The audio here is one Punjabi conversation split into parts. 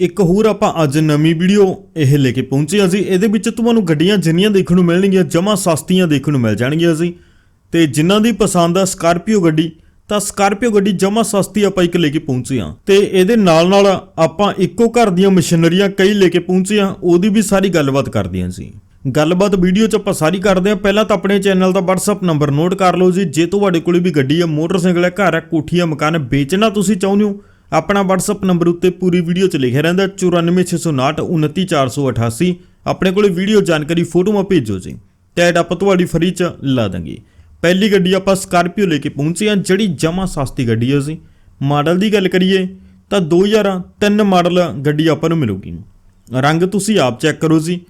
ਇੱਕ ਹੋਰ ਆਪਾਂ ਅੱਜ ਨਵੀਂ ਵੀਡੀਓ ਇਹ ਲੈ ਕੇ ਪਹੁੰਚੇ ਹਾਂ ਜੀ। ਇਹਦੇ ਵਿੱਚ ਤੁਹਾਨੂੰ ਗੱਡੀਆਂ ਜਿੰਨੀਆਂ ਦੇਖਣ ਨੂੰ ਮਿਲਣਗੀਆਂ, ਜਮਾ ਸਸਤੀਆਂ ਦੇਖਣ ਨੂੰ ਮਿਲ ਜਾਣਗੀਆਂ ਜੀ। ਤੇ ਜਿਨ੍ਹਾਂ ਦੀ ਪਸੰਦ ਆ ਸਕਾਰਪੀਓ ਗੱਡੀ, ਤਾਂ ਸਕਾਰਪੀਓ ਗੱਡੀ ਜਮਾ ਸਸਤੀ ਆਪਾਂ ਇੱਕ ਲੈ ਕੇ ਪਹੁੰਚੇ ਹਾਂ। ਤੇ ਇਹਦੇ ਨਾਲ ਨਾਲ ਆਪਾਂ ਇੱਕੋ ਘਰ ਦੀਆਂ ਮਸ਼ੀਨਰੀਆਂ ਕਈ ਲੈ ਕੇ ਪਹੁੰਚੇ ਹਾਂ, ਉਹਦੀ ਵੀ ਸਾਰੀ ਗੱਲਬਾਤ ਕਰਦੇ ਹਾਂ ਜੀ। ਗੱਲਬਾਤ ਵੀਡੀਓ 'ਚ ਆਪਾਂ ਸਾਰੀ ਕਰਦੇ ਹਾਂ। ਪਹਿਲਾਂ ਤਾਂ ਆਪਣੇ ਚੈਨਲ ਦਾ WhatsApp ਨੰਬਰ ਨੋਟ ਕਰ ਲਓ ਜੀ। ਜੇ ਤੁਹਾਡੇ ਕੋਲ ਵੀ ਗੱਡੀ ਆ, ਮੋਟਰਸਾਈਕਲ ਹੈ ਘਰ ਹੈ ਕੋਠੀ ਹੈ ਮਕਾਨ ਵੇਚਣਾ ਤੁਸੀਂ ਚਾਹੁੰਦੇ ਹੋ ਆਪਣਾ WhatsApp ਨੰਬਰ ਉੱਤੇ ਪੂਰੀ ਵੀਡੀਓ 'ਚ ਲਿਖਿਆ ਰਹਿੰਦਾ 94659 29488 ਆਪਣੇ ਕੋਲੇ ਵੀਡੀਓ ਜਾਣਕਾਰੀ, ਫੋਟੋਆਂ ਭੇਜੋ ਜੀ। ਟੈਡ ਆਪਾਂ ਤੁਹਾਡੀ ਫਰੀ 'ਚ ਲਾ ਦਾਂਗੇ। ਪਹਿਲੀ ਗੱਡੀ ਆਪਾਂ ਸਕਾਰਪੀਓ ਲੈ ਕੇ ਪਹੁੰਚੇ ਹਾਂ, ਜਿਹੜੀ ਜਮਾ ਸਸਤੀ ਗੱਡੀ ਹੈ ਜੀ। ਮਾਡਲ ਦੀ ਗੱਲ ਕਰੀਏ, ਤਾਂ 2003 ਮਾਡਲ ਗੱਡੀ ਆਪਾਂ ਨੂੰ ਮਿਲੂਗੀ। ਰੰਗ ਤੁਸੀਂ ਆਪ ਚੈੱਕ ਕਰੋ ਜੀ।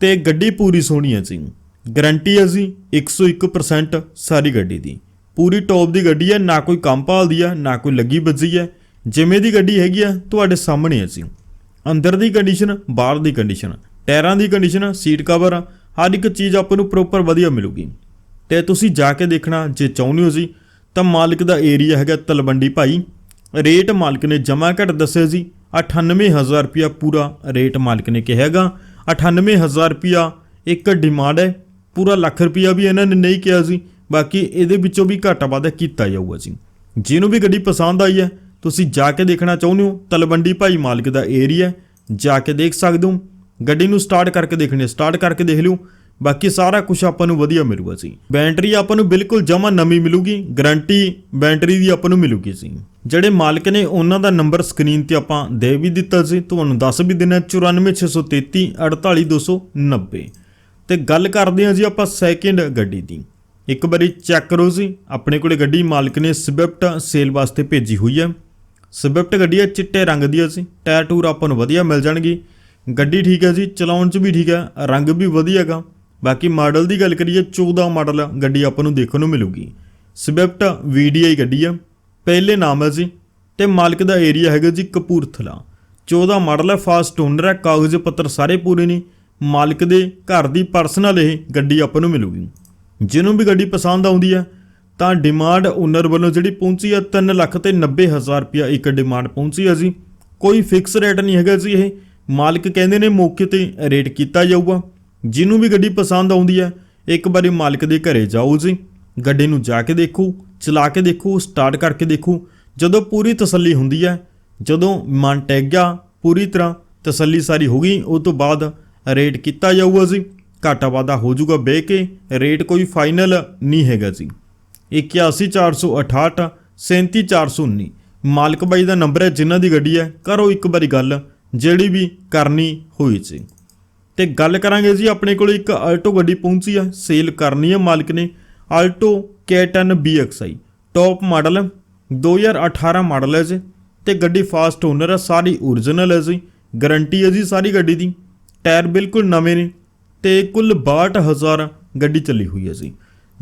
ਤੇ ਗੱਡੀ ਪੂਰੀ ਸੋਹਣੀ ਹੈ ਜੀ। ਗਾਰੰਟੀ ਹੈ ਜੀ 101% ਸਾਰੀ ਗੱਡੀ ਦੀ। ਪੂਰੀ ਟੌਪ ਦੀ ਗੱਡੀ ਹੈ, ਨਾ ਕੋਈ ਕੰਮ ਭਾਲਦੀ ਹੈ, ਨਾ ਕੋਈ ਲੱਗੀ ਵੱਜੀ ਹੈ। ਜਿਵੇਂ ਦੀ ਗੱਡੀ ਹੈਗੀ ਆ, ਤੁਹਾਡੇ ਸਾਹਮਣੇ ਹੈ ਜੀ ਅੰਦਰ ਦੀ ਕੰਡੀਸ਼ਨ ਬਾਹਰ ਦੀ ਕੰਡੀਸ਼ਨ ਟਾਇਰਾਂ ਦੀ ਕੰਡੀਸ਼ਨ ਸੀਟ ਕਵਰ ਹਰ ਇੱਕ ਚੀਜ਼ ਆਪਾਂ ਨੂੰ ਪ੍ਰੋਪਰ ਵਧੀਆ ਮਿਲੂਗੀ। ਤੇ ਤੁਸੀਂ ਜਾ ਕੇ ਦੇਖਣਾ, ਜੇ ਚਾਹੁੰਦੇ ਹੋ ਜੀ, ਤਾਂ ਮਾਲਕ ਦਾ ਏਰੀਆ ਹੈਗਾ ਤਲਵੰਡੀ ਭਾਈ। ਰੇਟ ਮਾਲਕ ਨੇ ਜਮਾ ਘਟ ਦੱਸਿਆ ਜੀ। 98000 ਰੁਪਿਆ ਪੂਰਾ ਰੇਟ ਮਾਲਕ ਨੇ ਕਿਹਾ ਹੈਗਾ। 98000 ਰੁਪਿਆ ਇੱਕ ਡਿਮਾਂਡ ਹੈ। ਪੂਰਾ ਲੱਖ ਰੁਪਿਆ ਵੀ ਇਹਨਾਂ ਨੇ ਨਹੀਂ ਕਿਹਾ ਸੀ ਬਾਕੀ ਇਹਦੇ ਵਿੱਚੋਂ ਵੀ ਘਾਟਾ ਵਾਧਾ ਕੀਤਾ ਜਾਊਗਾ ਜੀ। ਜਿਹਨੂੰ ਵੀ ਗੱਡੀ ਪਸੰਦ ਆਈ ਹੈ ਤੁਸੀਂ ਜਾ ਕੇ ਦੇਖਣਾ ਚਾਹੁੰਦੇ ਹੋ, ਤਲਵੰਡੀ ਭਾਈ ਮਾਲਕ ਦਾ ਏਰੀਆ ਜਾ ਕੇ ਦੇਖ ਸਕਦੇ ਹੋ। ਗੱਡੀ ਨੂੰ ਸਟਾਰਟ ਕਰਕੇ ਦੇਖਣੀ ਸਟਾਰਟ ਕਰਕੇ ਦੇਖ ਲਿਓ। ਬਾਕੀ ਸਾਰਾ ਕੁਝ ਆਪਾਂ ਨੂੰ ਵਧੀਆ ਮਿਲੂਗਾ ਜੀ। ਬੈਟਰੀ ਆਪਾਂ ਨੂੰ ਬਿਲਕੁਲ ਜਮਾ ਨਵੀਂ ਮਿਲੂਗੀ ਗਾਰੰਟੀ ਬੈਟਰੀ ਦੀ ਆਪਾਂ ਨੂੰ ਮਿਲੂਗੀ ਜੀ। ਜਿਹੜੇ ਮਾਲਕ ਨੇ ਉਹਨਾਂ ਦਾ ਨੰਬਰ ਸਕਰੀਨ ਤੇ ਆਪਾਂ ਦੇ ਵੀ ਦਿੱਤਾ ਸੀ, ਤੁਹਾਨੂੰ ਦੱਸ ਵੀ ਦਿਨਾ 94633 48290 ਤੇ ਗੱਲ ਕਰਦੇ ਹਾਂ ਜੀ ਆਪਾਂ ਸੈਕਿੰਡ ਗੱਡੀ ਦੀ। ਇੱਕ ਵਾਰੀ ਚੈੱਕ ਕਰੋ ਜੀ, ਆਪਣੇ ਕੋਲੇ ਗੱਡੀ ਮਾਲਕ ਨੇ ਸਵਿਫਟ ਸੇਲ ਵਾਸਤੇ ਭੇਜੀ ਹੋਈ ਹੈ। ਸਵਿਫਟ ਗੱਡੀ ਹੈ ਚਿੱਟੇ ਰੰਗ ਦੀ ਹੈ ਜੀ ਟਾਇਰ ਟੂਰ ਆਪਾਂ ਨੂੰ ਵਧੀਆ ਮਿਲ ਜਾਣਗੇ। ਗੱਡੀ ਠੀਕ ਹੈ ਜੀ, ਚਲਾਉਣ 'ਚ ਵੀ ਠੀਕ ਹੈ, ਰੰਗ ਵੀ ਵਧੀਆ ਹੈਗਾ। ਬਾਕੀ ਮਾਡਲ ਦੀ ਗੱਲ ਕਰੀਏ 14 ਮਾਡਲ ਗੱਡੀ ਆਪਾਂ ਨੂੰ ਦੇਖਣ ਨੂੰ ਮਿਲੂਗੀ। ਸਵਿਫਟ VDI ਗੱਡੀ ਹੈ ਪਹਿਲੇ ਨਾਮ ਹੈ ਜੀ, ਤੇ ਮਾਲਕ ਦਾ ਏਰੀਆ ਹੈਗਾ ਜੀ ਕਪੂਰਥਲਾ। 14 ਮਾਡਲ ਹੈ, ਫਾਸਟ ਓਨਰ ਹੈ, ਕਾਗਜ਼ ਪੱਤਰ ਸਾਰੇ ਪੂਰੇ ਨੇ। ਮਾਲਕ ਦੇ ਘਰ ਦੀ ਪਰਸਨਲ ਇਹ ਗੱਡੀ ਆਪਾਂ ਨੂੰ ਮਿਲੂਗੀ। ਜਿਹਨੂੰ ਵੀ ਗੱਡੀ ਪਸੰਦ ਆਉਂਦੀ ਹੈ ਤਾਂ ਡਿਮਾਂਡ ਓਨਰ ਵੱਲੋਂ ਜਿਹੜੀ ਪਹੁੰਚੀ ਆ 3 ਲੱਖ ਤੇ 90 ਹਜ਼ਾਰ ਰੁਪਇਆ ਇੱਕ ਡਿਮਾਂਡ ਪਹੁੰਚੀ ਆ ਜੀ। ਕੋਈ ਫਿਕਸ ਰੇਟ ਨਹੀਂ ਹੈਗਾ ਜੀ ਇਹ। ਮਾਲਕ ਕਹਿੰਦੇ ਨੇ ਮੌਕੇ ਤੇ ਰੇਟ ਕੀਤਾ ਜਾਊਗਾ। ਜਿਹਨੂੰ ਵੀ ਗੱਡੀ ਪਸੰਦ ਆਉਂਦੀ ਹੈ, ਇੱਕ ਵਾਰੀ ਮਾਲਕ ਦੇ ਘਰੇ ਜਾਓ ਜੀ। ਗੱਡੀ ਨੂੰ ਜਾ ਕੇ ਦੇਖੋ, ਚਲਾ ਕੇ ਦੇਖੋ ਸਟਾਰਟ ਕਰਕੇ ਦੇਖੋ। ਜਦੋਂ ਪੂਰੀ ਤਸੱਲੀ ਹੁੰਦੀ ਹੈ, ਜਦੋਂ ਮਨ ਟੈਗ ਗਿਆ ਪੂਰੀ ਤਰ੍ਹਾਂ, ਤਸੱਲੀ ਸਾਰੀ ਹੋ ਗਈ, ਉਹ ਤੋਂ ਬਾਅਦ ਰੇਟ ਕੀਤਾ ਜਾਊਗਾ ਜੀ। ਘਾਟਾ ਵਾਧਾ ਹੋ ਜਾਊਗਾ, ਬਹਿ ਕੇ ਰੇਟ ਕੋਈ ਫਾਈਨਲ ਨਹੀਂ ਹੈਗਾ ਜੀ। 81468 37419 ਮਾਲਕ ਬਾਈ ਦਾ ਨੰਬਰ ਹੈ, ਜਿਨ੍ਹਾਂ ਦੀ ਗੱਡੀ ਹੈ। ਕਰੋ ਇੱਕ ਵਾਰੀ ਗੱਲ, ਜਿਹੜੀ ਵੀ ਕਰਨੀ ਹੋਈ ਸੀ। ਤੇ ਗੱਲ ਕਰਾਂਗੇ ਜੀ, ਆਪਣੇ ਕੋਲ ਇੱਕ ਆਲਟੋ ਗੱਡੀ ਪਹੁੰਚੀ ਆ ਸੇਲ ਕਰਨੀ ਹੈ ਮਾਲਕ ਨੇ। Alto K10 BXI top model ਹੈ 2018 ਮਾਡਲ ਹੈ ਜੀ। ਤੇ ਗੱਡੀ ਫਾਸਟ ਓਨਰ ਹੈ, ਸਾਰੀ ਓਰੀਜਨਲ ਹੈ ਜੀ। ਗਾਰੰਟੀ ਹੈ ਜੀ ਸਾਰੀ ਗੱਡੀ ਦੀ। ਟਾਇਰ ਬਿਲਕੁਲ ਨਵੇਂ ਨੇ। ਤੇ ਕੁੱਲ 62000 ਗੱਡੀ ਚੱਲੀ ਹੋਈ ਹੈ ਜੀ।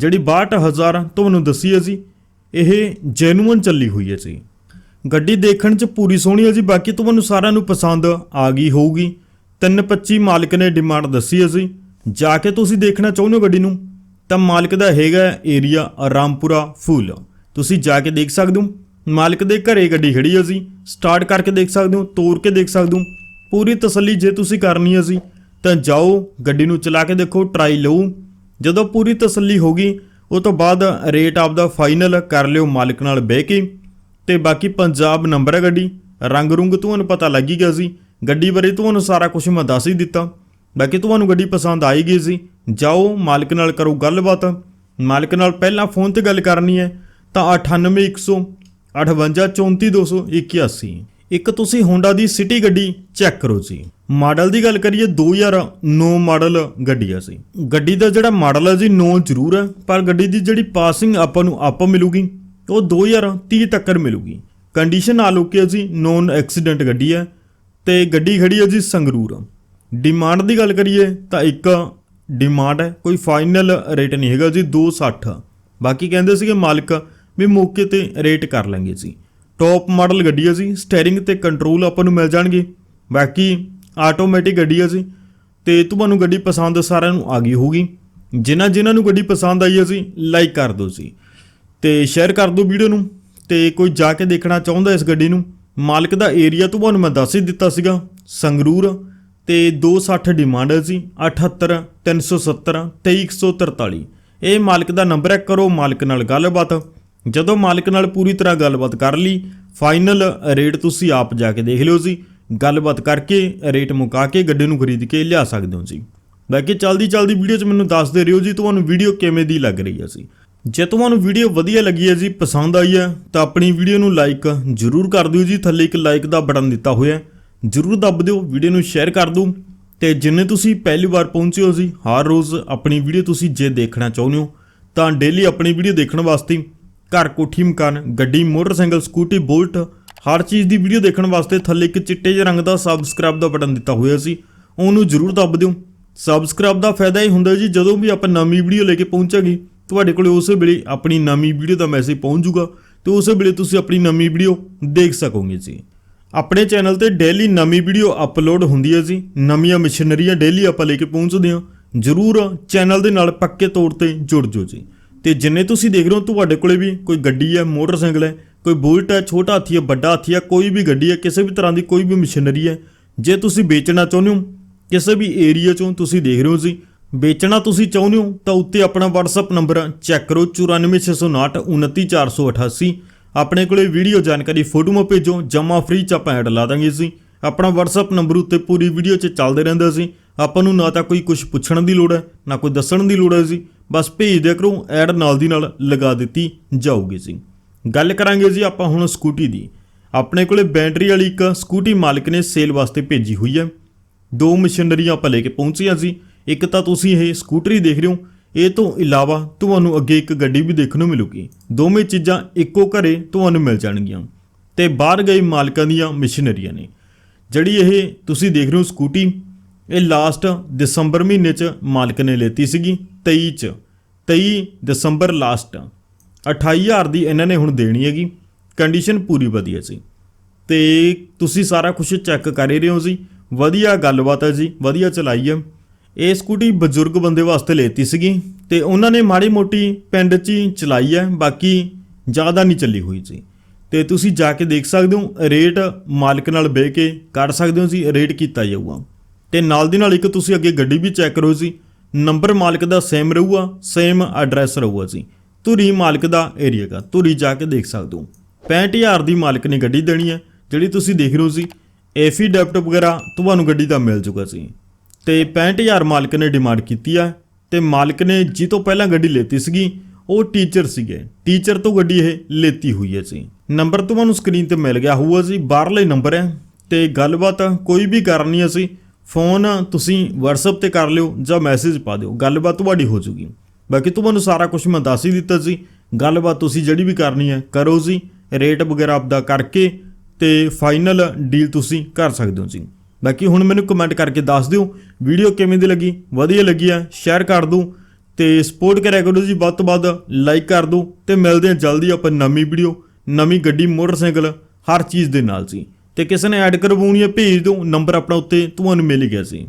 ਜਿਹੜੀ 62000 ਤੁਹਾਨੂੰ ਦੱਸੀ ਹੈ ਜੀ, ਇਹ ਜੈਨੂਅਨ ਚੱਲੀ ਹੋਈ ਹੈ ਜੀ। ਗੱਡੀ ਦੇਖਣ 'ਚ ਪੂਰੀ ਸੋਹਣੀ ਹੈ ਜੀ, ਬਾਕੀ ਤੁਹਾਨੂੰ ਸਾਰਿਆਂ ਨੂੰ ਪਸੰਦ ਆ ਗਈ ਹੋਊਗੀ। 325 ਮਾਲਕ ਨੇ ਡਿਮਾਂਡ ਦੱਸੀ ਹੈ ਜੀ। ਜਾ ਕੇ ਤੁਸੀਂ ਦੇਖਣਾ ਚਾਹੁੰਦੇ ਹੋ ਗੱਡੀ ਨੂੰ, ਤਾਂ ਮਾਲਕ ਦਾ ਹੈਗਾ ਏਰੀਆ ਰਾਮਪੁਰਾ ਫੂਲ। ਤੁਸੀਂ ਜਾ ਕੇ ਦੇਖ ਸਕਦੇ ਹੋ, ਮਾਲਕ ਦੇ ਘਰੇ ਗੱਡੀ ਖੜੀ ਹੈ ਜੀ। ਸਟਾਰਟ ਕਰਕੇ ਦੇਖ ਸਕਦੇ ਹੋ ਤੋੜ ਕੇ ਦੇਖ ਸਕਦੇ ਹੋ। ਪੂਰੀ ਤਸੱਲੀ ਜੇ ਤੁਸੀਂ ਕਰਨੀ ਹੈ ਜੀ, ਤਾਂ ਜਾਓ, ਗੱਡੀ ਨੂੰ ਚਲਾ ਕੇ ਦੇਖੋ ਟਰਾਈ ਲਓ। ਜਦੋਂ ਪੂਰੀ ਤਸੱਲੀ ਹੋ ਗਈ, ਉਹ ਤੋਂ ਬਾਅਦ ਰੇਟ ਆਪਦਾ ਫਾਈਨਲ ਕਰ ਲਿਓ ਮਾਲਕ ਨਾਲ ਬਹਿ ਕੇ। ਤੇ ਬਾਕੀ ਪੰਜਾਬ ਨੰਬਰ ਹੈ ਗੱਡੀ। ਰੰਗ ਰੁੰਗ ਤੁਹਾਨੂੰ ਪਤਾ ਲੱਗ ਹੀ ਗਿਆ ਸੀ। ਗੱਡੀ ਬਾਰੇ ਤੁਹਾਨੂੰ ਸਾਰਾ ਕੁਝ ਮੈਂ ਦੱਸ ਹੀ ਦਿੱਤਾ। ਬਾਕੀ ਤੁਹਾਨੂੰ ਗੱਡੀ ਪਸੰਦ ਆਏਗੀ ਸੀ। ਜਾਓ, ਮਾਲਕ ਨਾਲ ਕਰੋ ਗੱਲਬਾਤ। ਮਾਲਕ ਨਾਲ ਪਹਿਲਾਂ ਫੋਨ ਤੇ ਗੱਲ ਕਰਨੀ ਹੈ ਤਾਂ 98100 5834281 ਇੱਕ ਤੁਸੀਂ ਹੋਂਡਾ ਦੀ ਸਿਟੀ ਗੱਡੀ ਚੈੱਕ ਕਰੋ ਜੀ। ਮਾਡਲ ਦੀ ਗੱਲ ਕਰੀਏ 2009 ਮਾਡਲ ਗੱਡੀ ਆ ਸੀ। ਗੱਡੀ ਦਾ ਜਿਹੜਾ ਮਾਡਲ ਹੈ ਜੀ 9 ਜ਼ਰੂਰ ਹੈ, ਪਰ ਗੱਡੀ ਦੀ ਜਿਹੜੀ ਪਾਸਿੰਗ ਆਪਾਂ ਨੂੰ ਆਪ ਮਿਲੂਗੀ, ਉਹ 2030 ਤੱਕ ਮਿਲੂਗੀ। ਕੰਡੀਸ਼ਨ ਆ ਲੋਕੀ ਜੀ, ਨੋਨ ਐਕਸੀਡੈਂਟ ਗੱਡੀ ਹੈ ਤੇ ਗੱਡੀ ਖੜੀ ਹੈ ਜੀ ਸੰਗਰੂਰ। ਡਿਮਾਂਡ ਦੀ ਗੱਲ ਕਰੀਏ ਤਾਂ ਇੱਕ ਡਿਮਾਂਡ ਹੈ, ਕੋਈ ਫਾਈਨਲ ਰੇਟ ਨਹੀਂ ਹੈਗਾ ਜੀ 260 ਬਾਕੀ ਕਹਿੰਦੇ ਸੀਗੇ ਮਾਲਕ ਵੀ ਮੌਕੇ ਤੇ ਰੇਟ ਕਰ ਲਾਂਗੇ ਜੀ। ਟੌਪ ਮਾਡਲ ਗੱਡੀ ਹੈ ਜੀ ਸਟੀਅਰਿੰਗ ਤੇ ਕੰਟਰੋਲ ਆਪਾਂ ਨੂੰ ਮਿਲ ਜਾਣਗੇ। ਬਾਕੀ ਆਟੋਮੈਟਿਕ ਗੱਡੀ ਹੈ ਜੀ ਤੇ ਤੁਹਾਨੂੰ ਗੱਡੀ ਪਸੰਦ ਸਾਰਿਆਂ ਨੂੰ ਆ ਗਈ ਹੋਊਗੀ। ਜਿਨ੍ਹਾਂ ਜਿਨ੍ਹਾਂ ਨੂੰ ਗੱਡੀ ਪਸੰਦ ਆਈ ਹੈ ਜੀ ਲਾਈਕ ਕਰ ਦਿਓ ਜੀ। ਤੇ ਸ਼ੇਅਰ ਕਰ ਦਿਓ ਵੀਡੀਓ ਨੂੰ। ਤੇ ਕੋਈ ਜਾ ਕੇ ਦੇਖਣਾ ਚਾਹੁੰਦਾ ਇਸ ਗੱਡੀ ਨੂੰ, ਮਾਲਕ ਦਾ ਏਰੀਆ ਤੁਹਾਨੂੰ ਮੈਂ ਦੱਸ ਹੀ ਦਿੱਤਾ ਸੀਗਾ, ਸੰਗਰੂਰ। ਤੇ 260 ਡਿਮਾਂਡ ਹੈ ਜੀ 78 370 23143 ਇਹ ਮਾਲਕ ਦਾ ਨੰਬਰ ਹੈ ਕਰੋ ਮਾਲਕ ਨਾਲ ਗੱਲਬਾਤ। ਜਦੋਂ ਮਾਲਕ ਨਾਲ ਪੂਰੀ ਤਰ੍ਹਾਂ ਗੱਲਬਾਤ ਕਰ ਲਈ ਫਾਈਨਲ ਰੇਟ ਤੁਸੀਂ ਆਪ ਜਾ ਕੇ ਦੇਖ ਲਿਓ ਜੀ। ਗੱਲਬਾਤ ਕਰਕੇ, ਰੇਟ ਮੁਕਾ ਕੇ, ਗੱਡੀ ਨੂੰ ਖਰੀਦ ਕੇ ਲਿਆ ਸਕਦੇ ਹੋ ਜੀ। ਬਾਕੀ ਚਲਦੀ ਚਲਦੀ ਵੀਡੀਓ 'ਚ ਮੈਨੂੰ ਦੱਸਦੇ ਰਹੋ ਜੀ, ਤੁਹਾਨੂੰ ਵੀਡੀਓ ਕਿਵੇਂ ਦੀ ਲੱਗ ਰਹੀ ਹੈ ਜੀ। ਜੇ ਤੁਹਾਨੂੰ ਵੀਡੀਓ ਵਧੀਆ ਲੱਗੀ ਹੈ ਜੀ, ਪਸੰਦ ਆਈ ਹੈ, ਤਾਂ ਆਪਣੀ ਵੀਡੀਓ ਨੂੰ ਲਾਈਕ ਜ਼ਰੂਰ ਕਰ ਦਿਓ ਜੀ, ਥੱਲੇ ਇੱਕ ਲਾਈਕ ਦਾ ਬਟਨ ਦਿੱਤਾ ਹੋਇਆ ਹੈ। ਜ਼ਰੂਰ ਦੱਬ ਦਿਓ, ਵੀਡੀਓ ਨੂੰ ਸ਼ੇਅਰ ਕਰ ਦਿਓ। ਤੇ ਜਿੰਨੇ ਤੁਸੀਂ ਪਹਿਲੀ ਵਾਰ ਪਹੁੰਚੇ ਹੋ ਜੀ, ਹਰ ਰੋਜ਼ ਆਪਣੀ ਵੀਡੀਓ ਤੁਸੀਂ ਜੇ ਦੇਖਣਾ ਚਾਹੁੰਦੇ ਹੋ, ਤਾਂ ਡੇਲੀ ਆਪਣੀ ਵੀਡੀਓ ਦੇਖਣ ਵਾਸਤੇ ਘਰ ਕੋਠੀ ਮਕਾਨ, ਗੱਡੀ, ਮੋਟਰਸਾਈਕਲ ਸਕੂਟੀ ਬੁਲਟ ਹਰ ਚੀਜ਼ ਦੀ ਵੀਡੀਓ ਦੇਖਣ ਵਾਸਤੇ ਥੱਲੇ ਇੱਕ ਚਿੱਟੇ ਜਿਹੇ ਰੰਗ ਦਾ ਸਬਸਕ੍ਰਾਈਬ ਦਾ ਬਟਨ ਦਿੱਤਾ ਹੋਇਆ ਸੀ। ਉਹਨੂੰ ਜ਼ਰੂਰ ਦੱਬ ਦਿਓ। ਸਬਸਕ੍ਰਾਈਬ ਦਾ ਫਾਇਦਾ ਇਹ ਹੁੰਦਾ ਜੀ, ਜਦੋਂ ਵੀ ਆਪਾਂ ਨਵੀਂ ਵੀਡੀਓ ਲੈ ਕੇ ਪਹੁੰਚਾਂਗੇ, ਤੁਹਾਡੇ ਕੋਲ ਉਸੇ ਵੇਲੇ ਆਪਣੀ ਨਵੀਂ ਵੀਡੀਓ ਦਾ ਮੈਸੇਜ ਪਹੁੰਚ ਜਾਊਗਾ ਤੇ ਉਸੇ ਵੇਲੇ ਤੁਸੀਂ ਆਪਣੀ ਨਵੀਂ ਵੀਡੀਓ ਦੇਖ ਸਕੋਗੇ ਜੀ। ਆਪਣੇ ਚੈਨਲ ਤੇ ਡੇਲੀ ਨਵੀਂ ਵੀਡੀਓ ਅਪਲੋਡ ਹੁੰਦੀ ਹੈ ਜੀ। ਨਵੀਆਂ ਮਸ਼ੀਨਰੀਆਂ ਡੇਲੀ ਆਪਾਂ ਲੈ ਕੇ ਪਹੁੰਚਦੇ ਹਾਂ। ਜਰੂਰ ਚੈਨਲ ਦੇ ਨਾਲ ਪੱਕੇ ਤੌਰ ਤੇ ਜੁੜ ਜਾਓ ਜੀ। ਤੇ ਜਿੰਨੇ ਤੁਸੀਂ ਦੇਖ ਰਹੇ ਹੋ, ਤੁਹਾਡੇ ਕੋਲੇ ਵੀ ਕੋਈ ਗੱਡੀ ਹੈ, ਮੋਟਰਸਾਈਕਲ ਹੈ ਕੋਈ ਬੁਲਟ ਹੈ, ਛੋਟਾ ਹਾਥੀ ਹੈ, ਵੱਡਾ ਹਾਥੀ ਹੈ, ਕੋਈ ਵੀ ਗੱਡੀ ਹੈ, ਕਿਸੇ ਵੀ ਤਰ੍ਹਾਂ ਦੀ ਕੋਈ ਵੀ ਮਸ਼ੀਨਰੀ ਹੈ, ਜੇ ਤੁਸੀਂ ਵੇਚਣਾ ਚਾਹੁੰਦੇ ਹੋ, ਕਿਸੇ ਵੀ ਏਰੀਆ ਚੋਂ ਤੁਸੀਂ ਦੇਖ ਰਹੇ ਹੋ ਜੀ, ਵੇਚਣਾ ਤੁਸੀਂ ਚਾਹੁੰਦੇ ਹੋ, ਤਾਂ ਉੱਤੇ ਆਪਣਾ WhatsApp ਨੰਬਰ ਚੈੱਕ ਕਰੋ 94659 29488 ਆਪਣੇ ਕੋਲੇ ਵੀਡੀਓ ਜਾਣਕਾਰੀ ਫੋਟੋਆਂ ਭੇਜੋ ਜਮਾ ਫ੍ਰੀ ਚ ਆਪਾਂ ਐਡ ਲਾ ਦਾਂਗੇ ਜੀ। ਆਪਣਾ WhatsApp ਨੰਬਰ ਉੱਤੇ ਪੂਰੀ ਵੀਡੀਓ 'ਚ ਚੱਲਦੇ ਰਹਿੰਦਾ ਸੀ ਆਪਾਂ ਨੂੰ ਨਾ ਤਾਂ ਕੋਈ ਕੁਝ ਪੁੱਛਣ ਦੀ ਲੋੜ ਹੈ, ਨਾ ਕੋਈ ਦੱਸਣ ਦੀ ਲੋੜ ਹੈ ਜੀ। ਬਸ ਭੇਜ ਦਿਆ ਕਰੋ, ਐਡ ਨਾਲ ਦੀ ਨਾਲ ਲਗਾ ਦਿੱਤੀ ਜਾਊਗੀ ਜੀ। ਗੱਲ ਕਰਾਂਗੇ ਜੀ ਆਪਾਂ ਹੁਣ ਸਕੂਟੀ ਦੀ। ਆਪਣੇ ਕੋਲੇ ਬੈਟਰੀ ਵਾਲੀ ਇੱਕ ਸਕੂਟੀ ਮਾਲਕ ਨੇ ਸੇਲ ਵਾਸਤੇ ਭੇਜੀ ਹੋਈ ਹੈ। ਦੋ ਮਸ਼ੀਨਰੀਆਂ ਆਪਾਂ ਲੈ ਕੇ ਪਹੁੰਚੀਆਂ ਸੀ ਇੱਕ ਤਾਂ ਤੁਸੀਂ ਇਹ ਸਕੂਟਰੀ ਦੇਖ ਰਹੇ ਹੋ। ਇਹ ਤੋਂ ਇਲਾਵਾ ਤੁਹਾਨੂੰ ਅੱਗੇ ਇੱਕ ਗੱਡੀ ਵੀ ਦੇਖਣ ਨੂੰ ਮਿਲੂਗੀ। ਦੋਵੇਂ ਚੀਜ਼ਾਂ ਇੱਕੋ ਘਰੇ ਤੁਹਾਨੂੰ ਮਿਲ ਜਾਣਗੀਆਂ। ਤੇ ਬਾਹਰ ਗਏ ਮਾਲਕਾਂ ਦੀਆਂ ਮਸ਼ੀਨਰੀਆਂ ਨੇ। ਜਿਹੜੀ ਇਹ ਤੁਸੀਂ ਦੇਖ ਰਹੇ ਹੋ ਸਕੂਟੀ, ਇਹ ਲਾਸਟ ਦਸੰਬਰ ਮਹੀਨੇ 'ਚ ਮਾਲਕ ਨੇ ਲੈਤੀ ਸੀਗੀ 23 'ਚ। 23 ਦਸੰਬਰ ਲਾਸਟ 28000 ਦੀ ਇਹਨਾਂ ਨੇ ਹੁਣ ਦੇਣੀ ਹੈਗੀ। ਕੰਡੀਸ਼ਨ ਪੂਰੀ ਵਧੀਆ ਸੀ। ਤੇ ਤੁਸੀਂ ਸਾਰਾ ਕੁਝ ਚੈੱਕ ਕਰ ਹੀ ਰਹੇ ਹੋ ਜੀ। ਵਧੀਆ ਗੱਲਬਾਤ ਹੈ ਜੀ, ਵਧੀਆ ਚਲਾਈ ਹੈ। ਇਹ ਸਕੂਟੀ ਬਜ਼ੁਰਗ ਬੰਦੇ ਵਾਸਤੇ ਲੈਤੀ ਸੀਗੀ ਤੇ ਉਹਨਾਂ ਨੇ ਮਾੜੀ ਮੋਟੀ ਪਿੰਡ 'ਚ ਹੀ ਚਲਾਈ ਹੈ, ਬਾਕੀ ਜ਼ਿਆਦਾ ਨਹੀਂ ਚੱਲੀ ਹੋਈ ਜੀ ਤੇ ਤੁਸੀਂ ਜਾ ਕੇ ਦੇਖ ਸਕਦੇ ਹੋ ਰੇਟ ਮਾਲਕ ਨਾਲ ਬਹਿ ਕੇ ਕੱਢ ਸਕਦੇ ਹੋ ਜੀ ਰੇਟ ਕੀਤਾ ਜਾਊਗਾ। ਤੇ ਨਾਲ ਦੀ ਨਾਲ ਇੱਕ ਤੁਸੀਂ ਅੱਗੇ ਗੱਡੀ ਵੀ ਚੈੱਕ ਕਰੋ ਜੀ। ਨੰਬਰ ਮਾਲਕ ਦਾ ਸੇਮ ਰਹੂਗਾ ਸੇਮ ਐਡਰੈਸ ਰਹੂਗਾ ਜੀ। ਧੁਰੀ ਮਾਲਕ ਦਾ ਏਰੀਆ ਦਾ ਧੁਰੀ ਜਾ ਕੇ ਦੇਖ ਸਕਦੇ ਹੋ। 65000 ਦੀ ਮਾਲਕ ਨੇ ਗੱਡੀ ਦੇਣੀ ਹੈ, ਜਿਹੜੀ ਤੁਸੀਂ ਦੇਖ ਰਹੇ ਹੋ ਸੀ। ਏਫੀ ਡੈਪਟ ਵਗੈਰਾ ਤੁਹਾਨੂੰ ਗੱਡੀ ਦਾ ਮਿਲ ਜੂਗਾ ਜੀ। ਤੇ 65000 ਮਾਲਕ ਨੇ ਡਿਮਾਂਡ ਕੀਤੀ ਆ। ਤੇ ਮਾਲਕ ਨੇ ਜੀ ਤੋਂ ਪਹਿਲਾਂ ਗੱਡੀ ਲੈਤੀ ਸੀਗੀ, ਉਹ ਟੀਚਰ ਸੀਗੇ। ਟੀਚਰ ਤੋਂ ਗੱਡੀ ਇਹ ਲੈਤੀ ਹੋਈ ਹੈ ਜੀ। ਨੰਬਰ ਤੁਹਾਨੂੰ ਸਕਰੀਨ ਤੇ ਮਿਲ ਗਿਆ ਹੋਊਗਾ ਜੀ। ਬਾਹਰਲੇ ਨੰਬਰ ਹੈ। ਤੇ ਗੱਲਬਾਤ ਕੋਈ ਵੀ ਕਰਨੀ ਅਸੀਂ ਫੋਨ ਤੁਸੀਂ WhatsApp ਤੇ ਕਰ ਲਿਓ ਜਾਂ ਮੈਸੇਜ ਪਾ ਦਿਓ। ਗੱਲਬਾਤ ਤੁਹਾਡੀ ਹੋ ਜੂਗੀ। ਬਾਕੀ ਤੁਹਾਨੂੰ ਸਾਰਾ ਕੁਝ ਮੈਂ ਦੱਸ ਹੀ ਦਿੱਤਾ ਸੀ। ਗੱਲਬਾਤ ਤੁਸੀਂ ਜਿਹੜੀ ਵੀ ਕਰਨੀ ਹੈ, ਕਰੋ ਜੀ। ਰੇਟ ਵਗੈਰਾ ਆਪਦਾ ਕਰਕੇ ਤੇ ਫਾਈਨਲ ਡੀਲ ਤੁਸੀਂ ਕਰ ਸਕਦੇ ਹੋ ਜੀ। ਬਾਕੀ ਹੁਣ ਮੈਨੂੰ ਕਮੈਂਟ ਕਰਕੇ ਦੱਸ ਦਿਓ ਵੀਡੀਓ ਕਿਵੇਂ ਦੀ ਲੱਗੀ? ਵਧੀਆ ਲੱਗੀ ਆ ਸ਼ੇਅਰ ਕਰ ਦਿਓ ਤੇ ਸਪੋਰਟ ਕਰਿਆ ਕਰੋ ਜੀ। ਵੱਧ ਤੋਂ ਵੱਧ ਲਾਈਕ ਕਰ ਦਿਓ ਤੇ ਮਿਲਦੇ ਹਾਂ ਜਲਦੀ ਆਪਾਂ ਨਵੀਂ ਵੀਡੀਓ ਨਵੀਂ ਗੱਡੀ, ਮੋਟਰਸਾਈਕਲ, ਹਰ ਚੀਜ਼ ਦੇ ਨਾਲ ਜੀ। ਤੇ ਕਿਸੇ ਨੇ ਐਡ ਕਰਵਾਉਣੀ ਹੈ, ਭੇਜ ਦਿਓ। ਨੰਬਰ ਆਪਣਾ ਉੱਤੇ ਤੁਹਾਨੂੰ ਮਿਲ ਗਿਆ ਸੀ